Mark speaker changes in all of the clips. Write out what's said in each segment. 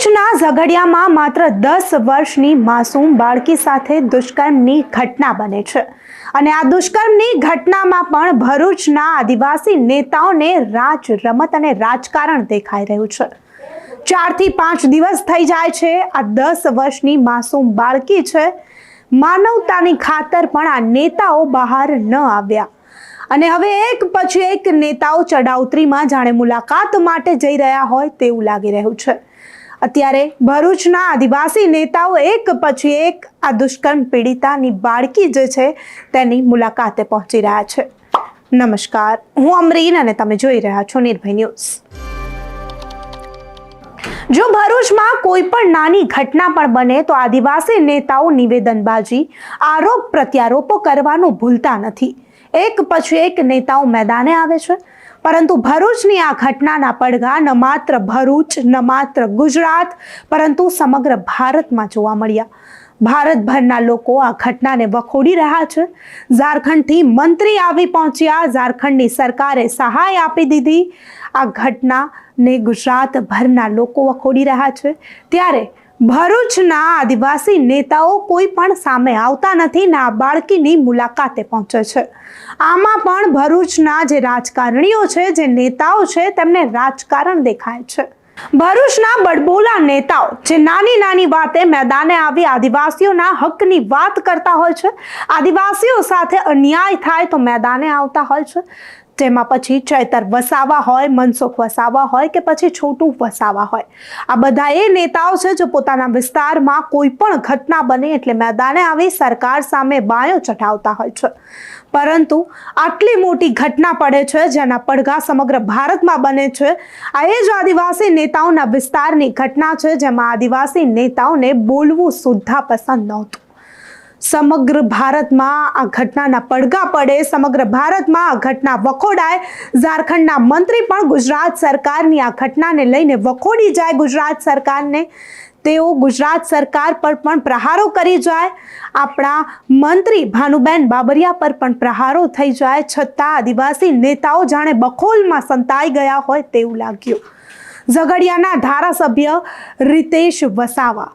Speaker 1: ભરૂચના ઝઘડિયામાં માત્ર દસ વર્ષની માસૂમ બાળકી સાથે દુષ્કર્મની ઘટના બને છે. અને આ દુષ્કર્મની ઘટનામાં પણ ભરૂચના આદિવાસી નેતાઓને રાજ રમત અને રાજકારણ દેખાઈ રહ્યું છે. ચારથી પાંચ દિવસ થઈ જાય છે, આ દસ વર્ષની માસૂમ બાળકી છે. માનવતાની ખાતર પણ આ નેતાઓ બહાર ન આવ્યા. અને હવે એક પછી એક નેતાઓ ચડાઉતરીમાં જાણે મુલાકાત માટે જઈ રહ્યા હોય તેવું લાગી રહ્યું છે. અત્યારે ભરૂચના આદિવાસી નેતાઓ એક પછી એક આ દુષ્કર્મ પીડિતાની બાળકી જે છે તેની મુલાકાતે પહોંચી રહ્યા છે. નમસ્કાર, હું અમરીન અને તમે જોઈ રહ્યા છો નિર્ભય ન્યૂઝ. જો ભરૂચમાં કોઈ પણ નાની ઘટના પણ બને તો આદિવાસી નેતાઓ નિવેદનબાજી, આરોપ પ્રત્યારોપો કરવાનું ભૂલતા નથી. એક પછી એક નેતાઓ મેદાને આવે છે. પરંતુ ભરૂચની આ ઘટનાના પડઘા ન માત્ર ભરૂચ, ન માત્ર ગુજરાત, પરંતુ સમગ્ર ભારતમાં જોવા મળ્યા. ભારતભરના લોકો આ ઘટનાને વખોડી રહ્યા છે. ઝારખંડથી મંત્રી આવી પહોંચ્યા. ઝારખંડની સરકારે સહાય આપી દીધી. આ ઘટનાને ગુજરાતભરના લોકો વખોડી રહ્યા છે. ત્યારે ભરૂચના આદિવાસી નેતાઓ કોઈ પણ સામે આવતા નથી ને બાળકીની મુલાકાતે પહોંચે છે. આમાં પણ ભરૂચના જે રાજકારણીઓ છે, જે નેતાઓ છે, તેમને રાજકારણ દેખાય છે. ભરૂચના બડબોલા નેતાઓ જે નાની નાની વાતે મેદાને આવી આદિવાસીઓના હકની વાત કરતા હોય છે, આદિવાસીઓ સાથે અન્યાય થાય તો મેદાને આવતા હોય છે. જેમાં પછી ચૈતર વસાવા હોય, મનસુખ વસાવા હોય કે પછી છોટું વસાવા હોય. આ બધા એ નેતાઓ છે જો પોતાના વિસ્તારમાં કોઈ પણ ઘટના બને એટલે મેદાને આવી સરકાર સામે બાયો ચઢાવતા હોય છે. પરંતુ આટલી મોટી ઘટના પડે છે, જેના પડઘા સમગ્ર ભારતમાં બને છે. આ એ જ આદિવાસી નેતાઓના વિસ્તારની ઘટના છે, જેમાં આદિવાસી નેતાઓને બોલવું સુદ્ધા પસંદ નહોતું. સમગ્ર ભારતમાં આ ઘટનાના પડઘા પડે, સમગ્ર ભારતમાં આ ઘટના વખોડાય. ઝારખંડના મંત્રી પણ ગુજરાત સરકારની આ ઘટનાને લઈને વખોડી જાય. ગુજરાત સરકારને તેઓ ગુજરાત સરકાર પર પણ પ્રહારો કરી જાય. આપણા મંત્રી ભાનુબેન બાબરિયા પર પણ પ્રહારો થઈ જાય. છતાં આદિવાસી નેતાઓ જાણે બખોલમાં સંતાઈ ગયા હોય તેવું લાગ્યું. ઝઘડિયાના ધારાસભ્ય રીતેશ વસાવા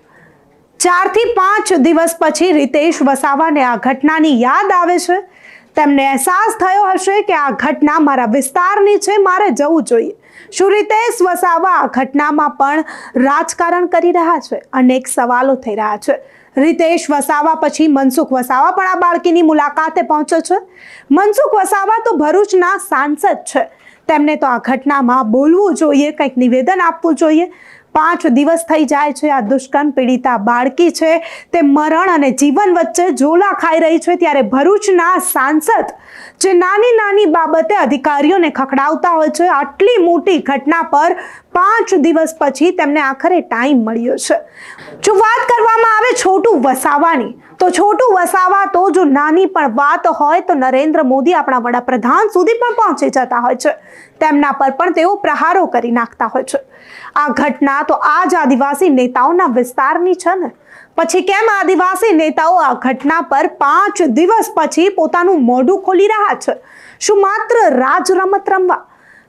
Speaker 1: ચારથી પાંચ દિવસ પછી રિતેશ વસાવાને આ ઘટનાની યાદ આવે છે. તેમને અહેસાસ થયો હશે કે આ ઘટના મારા વિસ્તારની છે, મારે જવું જોઈએ. શું રિતેશ વસાવા આ ઘટનામાં પણ રાજકારણ કરી રહ્યા છે? અનેક સવાલો થઈ રહ્યા છે. રિતેશ વસાવા પછી મનસુખ વસાવા પણ આ બાળકીની મુલાકાતે પહોંચે છે. મનસુખ વસાવા તો ભરૂચના સાંસદ છે. તેમને તો આ ઘટનામાં બોલવું જોઈએ, કંઈક નિવેદન આપવું જોઈએ. પાંચ દિવસ થઈ જાય છે આ દુષ્કર્મ પીડિતા બાળકી છે. તે મરણ અને જીવન વચ્ચે ઝોલા ખાઈ રહી છે ત્યારે ભરૂચના સાંસદ જે નાની નાની બાબતે અધિકારીઓને ખખડાવતા હોય છે, આટલી મોટી ઘટના પર પાંચ દિવસ પછી તેમને આખરે ટાઈમ મળ્યો છે. જો વાત કરવામાં આવે છોટું વસાવાની, તો છોટું વસાવા તો જો નાની પણ વાત હોય તો નરેન્દ્ર મોદી આપણા વડાપ્રધાન સુધી પણ પહોંચી જતા હોય છે. તેમના પર પણ તેઓ પ્રહારો કરી નાખતા હોય છે. આ ઘટના તો આ જ આદિવાસી નેતાઓના વિસ્તારની છે ને. પછી કેમ આદિવાસી નેતાઓ આ ઘટના પર પાંચ દિવસ પછી પોતાનું મોઢું ખોલી રહ્યા છે? શું માત્ર રાજ રમત રમવા?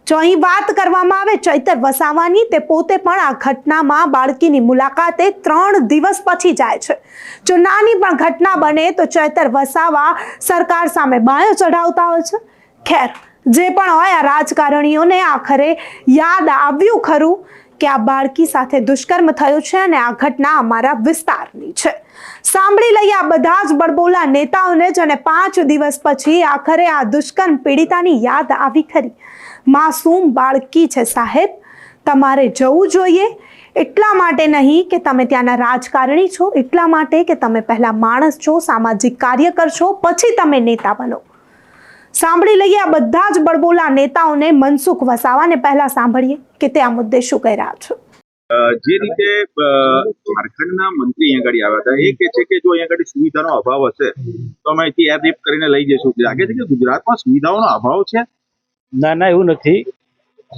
Speaker 1: જો અહીં વાત કરવામાં આવે ચૈતર વસાવાની, તે પોતે પણ આ ઘટનામાં બાળકીની મુલાકાતે ત્રણ દિવસ પછી જાય છે. જો નાની પણ ઘટના બને તો ચૈતર વસાવા સરકાર સામે બાયો ચઢાવતા હોય છે. ખેર, જે પણ હોય આ રાજકારણીઓને આખરે યાદ આવ્યું ખરું? કે આ બાળકી સાથે દુષ્કર્મ થયું છે અને આ ઘટના અમારા વિસ્તારની છે. સાંભળી લઈએ આ બધા જ બળબોલા નેતાઓને જ અને પાંચ દિવસ પછી આખરે આ દુષ્કર્મ પીડિતાની યાદ આવી ખરી. માસૂમ બાળકી છે સાહેબ, તમારે જવું જોઈએ. એટલા માટે નહીં કે તમે ત્યાંના રાજકારણી છો, એટલા માટે કે તમે પહેલાં માણસ છો, સામાજિક કાર્યકર છો, પછી તમે નેતા બનો. સાંભળી લઈએ આ બધા જ બળબોલા નેતાઓને મનસુખ વસાવાને પહેલા સાંભળીએ કે તે આ મુદ્દે શું કહી રહ્યા છો.
Speaker 2: જે રીતે ઝારખંડના મંત્રી અહીંયા આગળ આવ્યા હતા એ કહે છે કે જો અહીંયા આગળ સુવિધાનો અભાવ હશે તો અમે અહીંથી એર લિફ્ટ કરીને લઈ જઈશું. લાગે છે કે ગુજરાતમાં સુવિધાઓનો અભાવ છે?
Speaker 3: ના ના એવું નથી.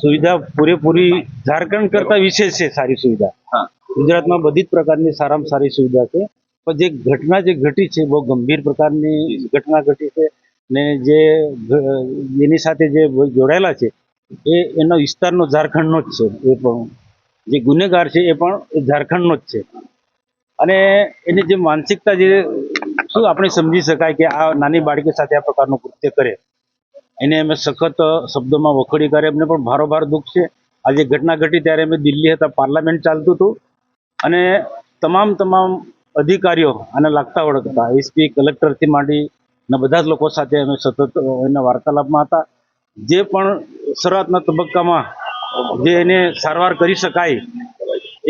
Speaker 3: સુવિધા પૂરેપૂરી ઝારખંડ કરતા વિશેષ છે સારી સુવિધા.
Speaker 2: હા.
Speaker 3: ગુજરાતમાં બધી જ પ્રકારની સારામાં સારી સુવિધા છે. પણ જે ઘટના જે ઘટી છે બહુ ગંભીર પ્રકારની ઘટના ઘટી છે ને જે એની સાથે જે જોડાયેલા છે, એ એનો વિસ્તારનો ઝારખંડનો જ છે, એ પણ. જે ગુનેગાર છે, એ પણ ઝારખંડનો જ છે. અને એની જે માનસિકતા જે, શું આપણે સમજી શકાય કે આ નાની બાળકી સાથે આ પ્રકારનું કૃત્ય કરે? એને અમે સખત શબ્દોમાં વખોડી કરે એમને પણ ભારોભાર દુઃખ છે. આ જે ઘટના ઘટી ત્યારે અમે દિલ્હી હતા, પાર્લામેન્ટ ચાલતું હતું. અને તમામ તમામ અધિકારીઓ આને લાગતા વળગતા એસપી, કલેક્ટરથી માંડી અને બધા જ લોકો સાથે અમે સતત એના વાર્તાલાપમાં હતા. જે પણ શરૂઆતના તબક્કામાં જે એને સારવાર કરી શકાય,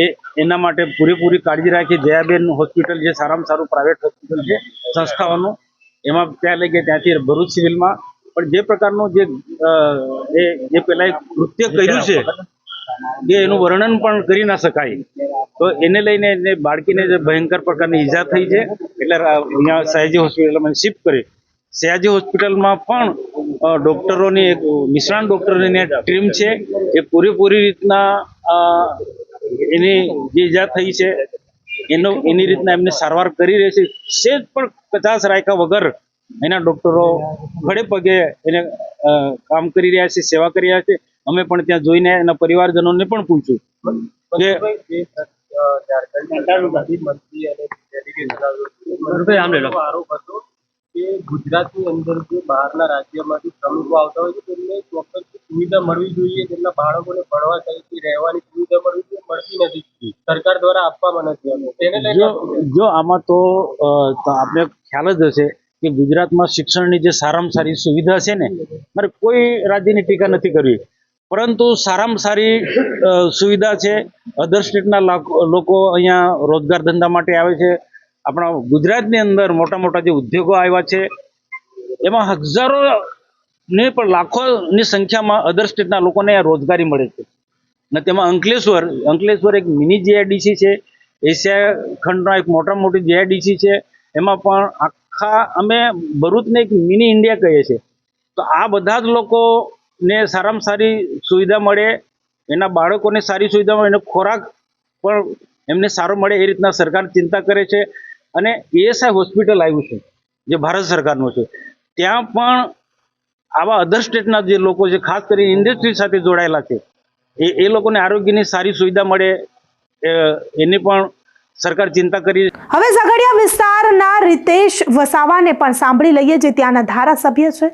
Speaker 3: એ એના માટે પૂરેપૂરી કાળજી રાખી જયાબેન હોસ્પિટલ જે સારામાં સારું પ્રાઇવેટ હોસ્પિટલ છે, સંસ્થાઓનું, એમાં ત્યાં લઈ ગયા, ત્યાંથી ભરૂચ સિવિલમાં. પણ જે પ્રકારનું જે એ જે એક કૃત્ય કર્યું છે જે એનું વર્ણન પણ કરી ના શકાય. તો એને લઈને એને બાળકીને જે ભયંકર પ્રકારની ઈજા થઈ છે, એટલે અહીંયા સયાજી હોસ્પિટલમાં શિફ્ટ કરી. સયાજી હોસ્પિટલમાં પણ ડૉક્ટરોની એક નિષ્ણાંત ડોક્ટરોની ટીમ છે, એ પૂરેપૂરી રીતના એની જે ઈજા થઈ છે, એનો, એની રીતના એમને સારવાર કરી રહી છે. સેજ પણ પચાસ રાખ્યા વગર એના ડોક્ટરો ખડે પગે એને કામ કરી રહ્યા છે, સેવા કરી રહ્યા છે. અમે પણ ત્યાં જોઈને એના પરિવારજનોને પણ પૂછ્યું. કે
Speaker 4: કે ગુજરાતની અંદર જે બહારના રાજ્યમાંથી શ્રમિકો આવતા હોય છે તેમને ચોક્કસ સુવિધા મળવી જોઈએ. તેમના બાળકોને ભણવા સહિત રહેવાની સુવિધા મળવી જોઈએ મળતી નથી. સરકાર દ્વારા આપવામાં નથી આવતી તેને લઈને
Speaker 3: જો જો આમાં તો આપણે ખ્યાલ જ હશે કે ગુજરાતમાં શિક્ષણની જે સારામાં સારી સુવિધા છે ને મારે કોઈ રાજ્યની ટીકા નથી કરવી. પરંતુ સારામાં સારી સુવિધા છે. અધર સ્ટેટના લોકો અહીંયા રોજગાર ધંધા માટે આવે છે. આપણા ગુજરાતની અંદર મોટા મોટા જે ઉદ્યોગો આવ્યા છે, એમાં હજારો ને પણ લાખોની સંખ્યામાં અધર સ્ટેટના લોકોને રોજગારી મળે છે. અને તેમાં અંકલેશ્વર અંકલેશ્વર એક મિની જીઆઈડીસી છે. એશિયા ખંડનો એક મોટા મોટી જીઆઈડીસી છે. એમાં પણ આખા, અમે ભરૂચને એક મિની ઇન્ડિયા કહીએ છીએ. તો આ બધા જ લોકોને સારામાં સારી સુવિધા મળે, એના બાળકોને સારી સુવિધા મળે, એનો ખોરાક પણ એમને સારો મળે એ રીતના સરકાર ચિંતા કરે છે. અને એએસઆઈ હોસ્પિટલ આવ્યું છે, જે ભારત સરકારનું છે. ત્યાં પણ આવા અધર સ્ટેટના જે લોકો છે, ખાસ કરીને ઇન્ડસ્ટ્રી સાથે જોડાયેલા છે, એ એ લોકોને આરોગ્યની સારી સુવિધા મળે એની પણ સરકાર ચિંતા કરી
Speaker 1: હવે ઝઘડિયા વિસ્તારના રીતેશ વસાવાને પણ સાંભળી લઈએ જે ત્યાંના ધારાસભ્ય છે.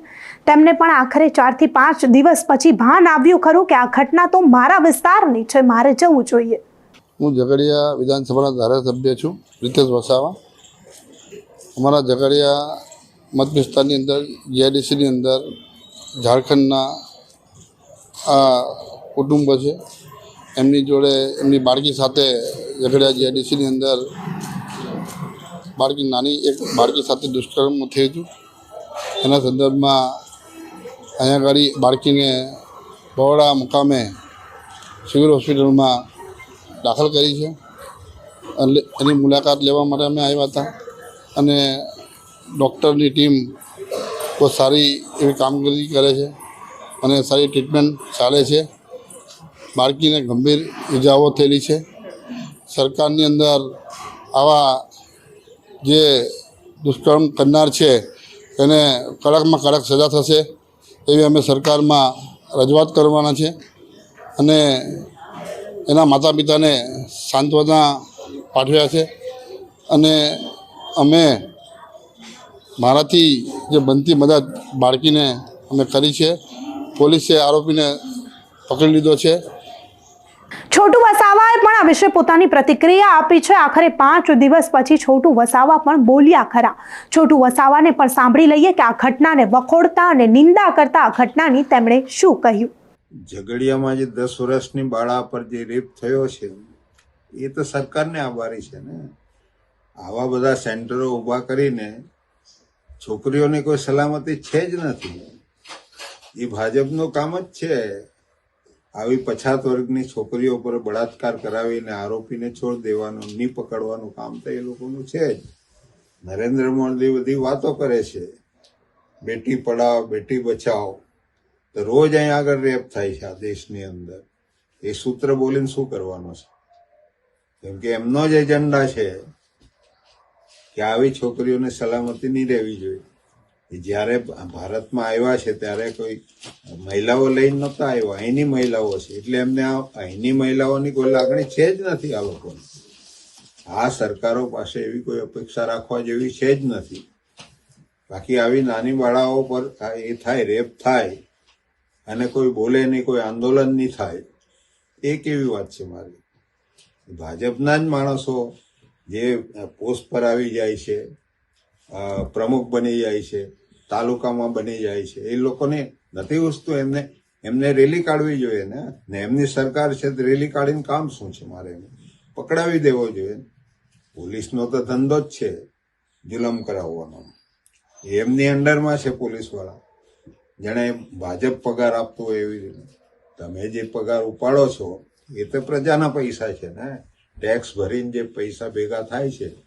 Speaker 1: તેમને પણ આખરે ચારથી પાંચ દિવસ પછી ભાન આવ્યું ખરું કે આ ઘટના તો મારા વિસ્તારની છે મારે જવું જોઈએ.
Speaker 5: હું ઝઘડિયા વિધાનસભાના ધારાસભ્ય છું રીતેશ વસાવા. અમારા ઝઘડિયા મત વિસ્તારની અંદર જીઆઈડીસીની અંદર ઝારખંડના આ કુટુંબ છે. એમની જોડે એમની બાળકી સાથે ઝઘડિયા જીઆઈડીસીની અંદર બાળકી નાની એક બાળકી સાથે દુષ્કર્મ થયું હતું. એના સંદર્ભમાં અહીંયા આગળ બાળકીને બહોળા મુકામે સિવિલ હોસ્પિટલમાં દાખલ કરી છે. એટલે એની મુલાકાત લેવા માટે અમે આવ્યા હતા. અને ડૉક્ટરની ટીમ બહુ સારી એવી કામગીરી કરે છે. અને સારી ટ્રીટમેન્ટ ચાલે છે. બાળકીને ગંભીર ઇજાઓ થયેલી છે. સરકારની અંદર આવા જે દુષ્કર્મ કરનાર છે, એને કડકમાં કડક સજા થશે એવી અમે સરકારમાં રજૂઆત કરવાના છે અને એના માતા પિતાને સાંત્વના પાઠવ્યા છે. અને અમે મારાથી જે બનતી મદદ બાળકીને અમે કરી છે. પોલીસે આરોપીને પકડી લીધો છે.
Speaker 1: છોટુ વસાવાએ પણ આ વિશે પોતાની પ્રતિક્રિયા આપી છે. આખરે પાંચ દિવસ પછી છોટુ વસાવા પણ બોલ્યા ખરા. છોટુ વસાવાને પણ સાંભળી લઈએ કે આ ઘટનાને વખોડતા અને નિંદા કરતા આ ઘટનાની તેમણે શું કહ્યું?
Speaker 6: ઝઘડિયામાં જે દસ વર્ષની બાળા પર જે રેપ થયો છે, એ તો સરકારને આભારી છે ને. આવા બધા સેન્ટરો ઊભા કરીને છોકરીઓને કોઈ સલામતી છે જ નથી. એ ભાજપનું કામ જ છે. આવી પછાત વર્ગની છોકરીઓ પર બળાત્કાર કરાવીને આરોપીને છોડ દેવાનું, ની પકડવાનું કામ તો એ લોકોનું છે જ. નરેન્દ્ર મોદી બધી વાતો કરે છે. બેટી પડાવ બેટી બચાવો તો રોજ અહીં આગળ રેપ થાય છે આ દેશની અંદર. એ સૂત્ર બોલીને શું કરવાનો છે? કેમ કે એમનો જ એજન્ડા છે કે આવી છોકરીઓને સલામતી નહીં રહેવી જોઈએ. જ્યારે ભારતમાં આવ્યા છે, ત્યારે કોઈ મહિલાઓ લઈને નહોતા આવ્યા. અહીંની મહિલાઓ છે. એટલે એમને અહીંની મહિલાઓની કોઈ લાગણી છે જ નથી આ લોકોની. આ સરકારો પાસે એવી કોઈ અપેક્ષા રાખવા જેવી છે જ નથી. બાકી આવી નાની બાળાઓ પર એ થાય, રેપ થાય, અને કોઈ બોલે નહીં, કોઈ આંદોલન નહીં થાય, એ કેવી વાત છે મારી? ભાજપના જ માણસો જે પોસ્ટ પર આવી જાય છે પ્રમુખ બની જાય છે તાલુકામાં બની જાય છે. એ લોકોને નથી વસ્તુ એમને એમને રેલી કાઢવી જોઈએ ને. ને એમની સરકાર છે તો રેલી કાઢીને કામ શું છે મારે એને પકડાવી દેવો જોઈએ પોલીસનો તો ધંધો જ છે જુલમ કરાવવાનો. એમની અંડરમાં છે પોલીસવાળા. જેણે ભાજપ પગાર આપતો હોય એવી રીતે. તમે જે પગાર ઉપાડો છો, એ તો પ્રજાના પૈસા છે ને. ટેક્સ ભરીને જે પૈસા ભેગા થાય છે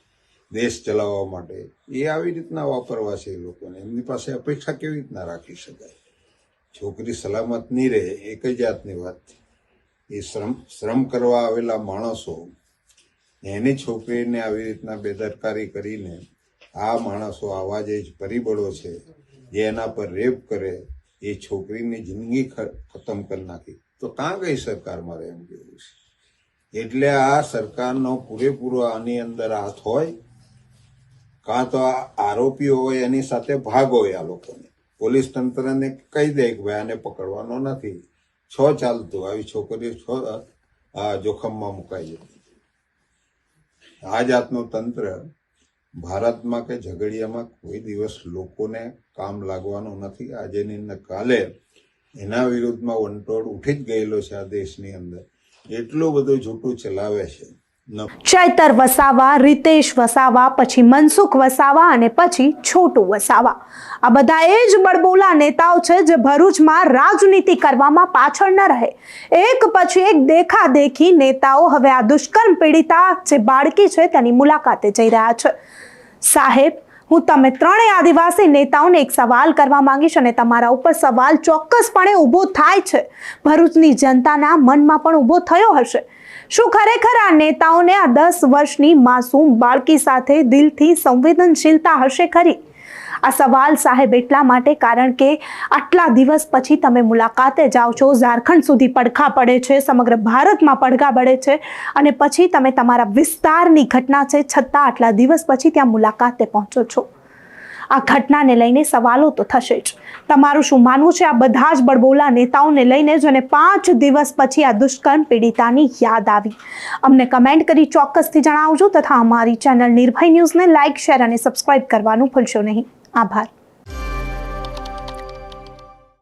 Speaker 6: દેશ ચલાવવા માટે. એ આવી રીતના વાપરવા છે એ લોકોને. એમની પાસે અપેક્ષા કેવી રીતના રાખી શકાય? છોકરી સલામત નહીં રહે, એક જ જાતની વાત એ શ્રમ શ્રમ કરવા આવેલા માણસો, એની છોકરીને આવી રીતના બેદરકારી કરીને આ માણસો આવા જે પરિબળો છે જે એના પર રેપ કરે, એ છોકરીની જિંદગી ખતમ કરી નાખી. તો કાં કઈ સરકાર મારે એમ કેવું છે? એટલે આ સરકારનો પૂરેપૂરો આની અંદર હાથ હોય કાં તો આરોપીઓ હોય એની સાથે ભાગ હોય આ લોકોને. પોલીસ તંત્રને કહી દે કે ભાઈ આને પકડવાનો નથી. છ ચાલતું આવી છોકરીઓ છ જોખમમાં મુકાઈ જતી. આ જાતનું તંત્ર ભારતમાં કે ઝઘડિયામાં કોઈ દિવસ લોકોને કામ લાગવાનું નથી. આજે ને કાલે એના વિરુદ્ધમાં વંટોળ ઉઠી જ ગયેલો છે આ દેશની અંદર. એટલું બધું જૂઠું ચલાવે છે.
Speaker 1: ચૈતર વસાવા, રીતેશ વસાવા, પછી મનસુખ વસાવા અને પછી છોટુ વસાવા. આ બધા એ જ બળબોલા નેતાઓ છે જે ભરૂચમાં રાજનીતિ કરવામાં પાછળ ન રહે. એક પછી એક દેખાદેખી નેતાઓ હવે આ દુષ્કર્મ પીડિતા જે બાળકી છે તેની મુલાકાતે જઈ રહ્યા છે. સાહેબ, હું તમે ત્રણેય આદિવાસી નેતાઓને એક સવાલ કરવા માંગીશ અને તમારા ઉપર સવાલ ચોક્કસપણે ઊભો થાય છે. ભરૂચની જનતાના મનમાં પણ ઊભો થયો હશે. શું ખરેખર આ નેતાઓને આ દસ વર્ષની માસૂમ બાળકી સાથે દિલથી સંવેદનશીલતા હશે ખરી? આ સવાલ સાહેબ એટલા માટે, કારણ કે આટલા દિવસ પછી તમે મુલાકાતે જાઓ છો, ઝારખંડ સુધી પડખા પડે છે, સમગ્ર ભારતમાં પડઘા પડે છે અને પછી તમે તમારા વિસ્તારની ઘટના છે, છતાં આટલા દિવસ પછી ત્યાં મુલાકાતે પહોંચો છો. આ ઘટનાને લઈને સવાલો તો થશે જ. તમારું શું માનવું છે? આ બધા જ બળબોલા નેતાઓને લઈને જેને પાંચ દિવસ પછી આ દુષ્કર્મ પીડિતાની યાદ આવી. અમને કમેન્ટ કરી ચોક્કસથી જણાવજો તથા અમારી ચેનલ નિર્ભય ન્યૂઝને લાઇક શેર અને સબસ્ક્રાઇબ કરવાનું ભૂલશો નહીં. આભાર.